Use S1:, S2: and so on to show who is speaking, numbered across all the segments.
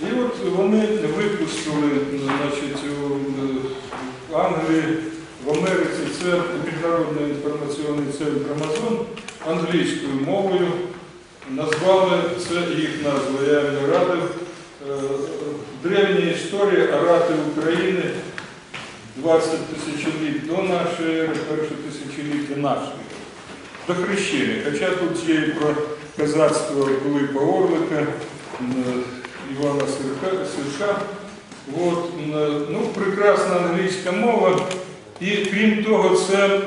S1: І от вони випустили значить, е, Англії, в Америці це міжнародний інформаційний центр Амазон англійською мовою. Назвали це їх назва, я не радив. Е, Древня історія Арати України 20 тисячоліть до нашої ери, перше тисячоліття нашої. До хрещення. Хоча тут є і про козацтво Пилипа Орлика, Івана Сирка. От, ну, прекрасна англійська мова. І крім того, це е,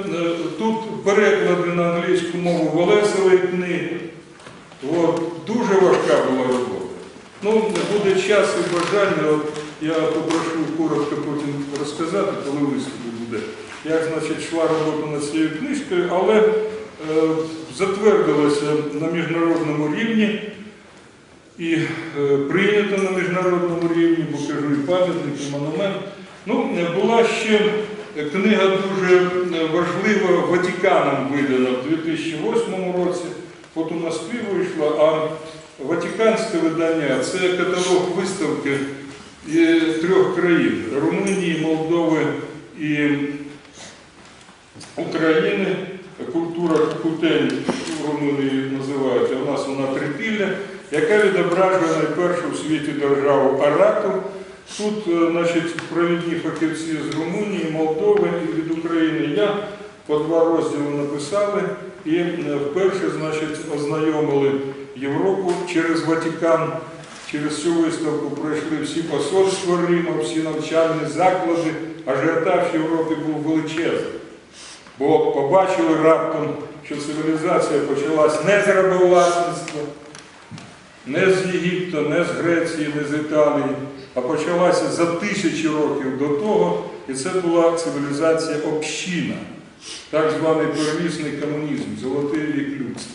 S1: тут переклади на англійську мову Волесової книги. От, дуже важка була робота. Ну, буде час і бажання, от я попрошу коротко потім розказати, коли виступ буде, як значить, йшла робота над цією книжкою, але е, затвердилася на міжнародному рівні і е, прийнято на міжнародному рівні, бо кажу, і пам'ятник, і монумент. Ну, е, була ще книга дуже е, важлива Ватиканом видана в 2008 році, от у Москві вийшла, а Ватиканське видання це каталог виставки е, трьох країн Румунії, Молдови і України. Культура кутень Румунії називають, а в нас вона трипілля, яка відображує найпершу в світі державу Арату. Тут е, значить, провідні фахівці з Румунії, Молдови і від України. Я по два розділи написали і е, вперше значить, ознайомили Європу через Ватикан. Через цю виставку пройшли всі посольства Рима, всі навчальні заклади. Ажіотаж в Європі був величезний. Бо побачили раптом, що цивілізація почалась не з рабовласництва, не з Єгипту, не з Греції, не з Італії, а почалася за тисячі років до того, і це була цивілізація община, так званий первісний комунізм, золотий вік людства.